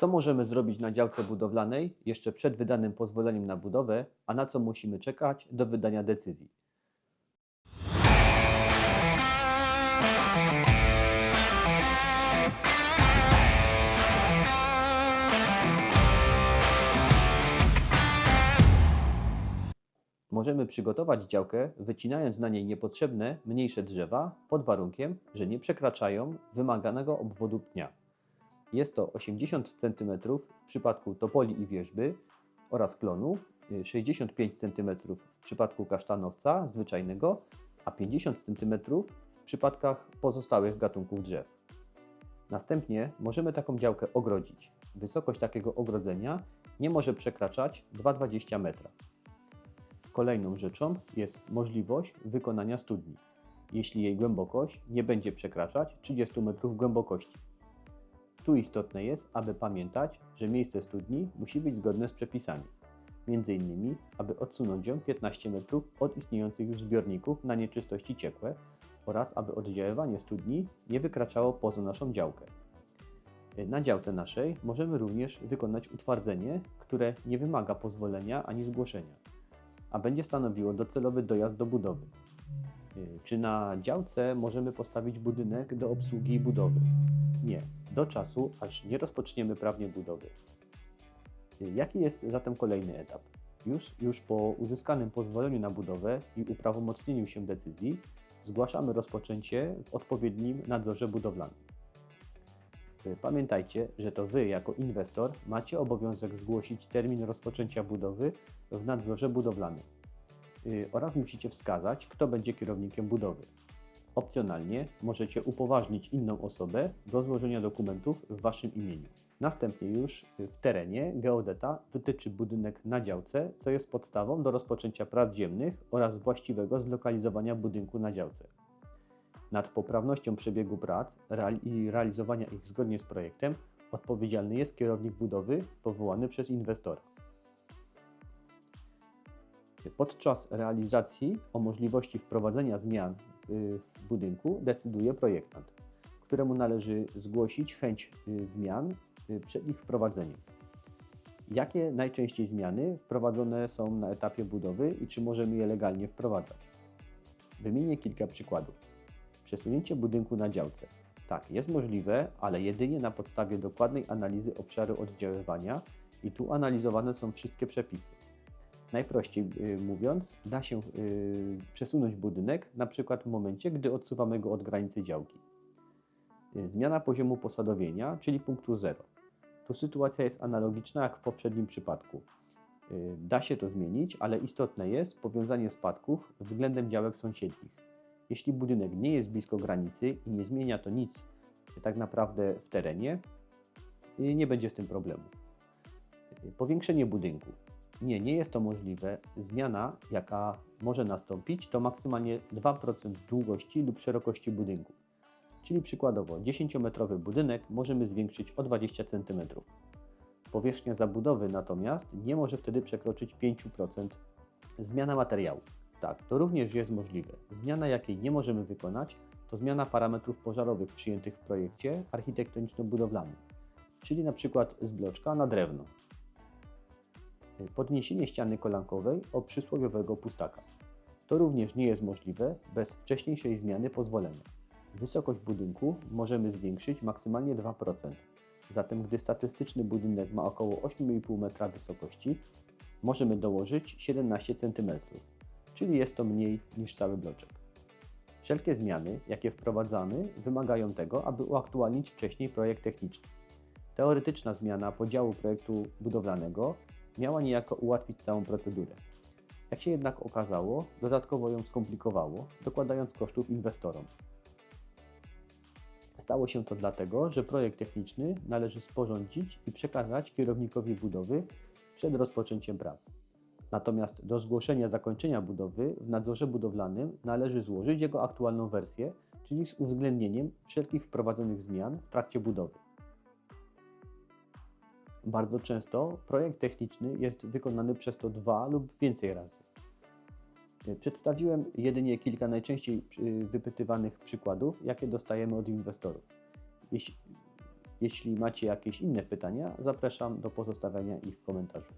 Co możemy zrobić na działce budowlanej jeszcze przed wydanym pozwoleniem na budowę, a na co musimy czekać do wydania decyzji? Możemy przygotować działkę, wycinając na niej niepotrzebne, mniejsze drzewa, pod warunkiem, że nie przekraczają wymaganego obwodu pnia. Jest to 80 cm w przypadku topoli i wierzby oraz klonu, y, 65 cm w przypadku kasztanowca zwyczajnego, a 50 cm w przypadkach pozostałych gatunków drzew. Następnie możemy taką działkę ogrodzić. Wysokość takiego ogrodzenia nie może przekraczać 2,20 metra. Kolejną rzeczą jest możliwość wykonania studni, jeśli jej głębokość nie będzie przekraczać 30 metrów głębokości. Tu istotne jest, aby pamiętać, że miejsce studni musi być zgodne z przepisami. Między innymi, aby odsunąć ją 15 metrów od istniejących już zbiorników na nieczystości ciekłe oraz aby oddziaływanie studni nie wykraczało poza naszą działkę. Na działce naszej możemy również wykonać utwardzenie, które nie wymaga pozwolenia ani zgłoszenia, a będzie stanowiło docelowy dojazd do budowy. Czy na działce możemy postawić budynek do obsługi budowy? Nie, do czasu, aż nie rozpoczniemy prawnie budowy. Jaki jest zatem kolejny etap? Już, już po uzyskanym pozwoleniu na budowę i uprawomocnieniu się decyzji, zgłaszamy rozpoczęcie w odpowiednim nadzorze budowlanym. Pamiętajcie, że to Wy, jako inwestor, macie obowiązek zgłosić termin rozpoczęcia budowy w nadzorze budowlanym oraz musicie wskazać, kto będzie kierownikiem budowy. Opcjonalnie możecie upoważnić inną osobę do złożenia dokumentów w Waszym imieniu. Następnie już y, w terenie geodeta wytyczy budynek na działce, co jest podstawą do rozpoczęcia prac ziemnych oraz właściwego zlokalizowania budynku na działce. Nad poprawnością przebiegu prac i realizowania ich zgodnie z projektem odpowiedzialny jest kierownik budowy powołany przez inwestora. Podczas realizacji o możliwości wprowadzenia zmian y, w budynku decyduje projektant, któremu należy zgłosić chęć y, zmian y, przed ich wprowadzeniem. Jakie najczęściej zmiany wprowadzone są na etapie budowy i czy możemy je legalnie wprowadzać? Wymienię kilka przykładów. Przesunięcie budynku na działce. Tak, jest możliwe, ale jedynie na podstawie dokładnej analizy obszaru oddziaływania i tu analizowane są wszystkie przepisy. Najprościej y, mówiąc, da się y, przesunąć budynek na przykład w momencie, gdy odsuwamy go od granicy działki. Y, Zmiana poziomu posadowienia, czyli punktu 0. Tu sytuacja jest analogiczna jak w poprzednim przypadku. Da się to zmienić, ale istotne jest powiązanie spadków względem działek sąsiednich. Jeśli budynek nie jest blisko granicy i nie zmienia to nic tak naprawdę w terenie, nie będzie z tym problemu. Powiększenie budynku. Nie, nie jest to możliwe. Zmiana, jaka może nastąpić, to maksymalnie 2% długości lub szerokości budynku. Czyli przykładowo 10-metrowy budynek możemy zwiększyć o 20 cm. Powierzchnia zabudowy natomiast nie może wtedy przekroczyć 5%. Zmiana materiału. Tak, to również jest możliwe. Zmiana, jakiej nie możemy wykonać, to zmiana parametrów pożarowych przyjętych w projekcie architektoniczno-budowlanym, czyli na przykład z bloczka na drewno. Podniesienie ściany kolankowej o przysłowiowego pustaka. To również nie jest możliwe bez wcześniejszej zmiany pozwolenia. Wysokość budynku możemy zwiększyć maksymalnie 2%. Zatem gdy statystyczny budynek ma około 8,5 metra wysokości, możemy dołożyć 17 cm, czyli jest to mniej niż cały bloczek. Wszelkie zmiany, jakie wprowadzamy, wymagają tego, aby uaktualnić wcześniej projekt techniczny. Teoretyczna zmiana podziału projektu budowlanego miała niejako ułatwić całą procedurę. Jak się jednak okazało, dodatkowo ją skomplikowało, dokładając kosztów inwestorom. Stało się to dlatego, że projekt techniczny należy sporządzić i przekazać kierownikowi budowy przed rozpoczęciem prac. Natomiast do zgłoszenia zakończenia budowy w nadzorze budowlanym należy złożyć jego aktualną wersję, czyli z uwzględnieniem wszelkich wprowadzonych zmian w trakcie budowy. Bardzo często projekt techniczny jest wykonany przez to dwa lub więcej razy. Przedstawiłem jedynie kilka najczęściej y, wypytywanych przykładów, jakie dostajemy od inwestorów. Jeśli, Jeśli macie jakieś inne pytania, zapraszam do pozostawiania ich w komentarzu.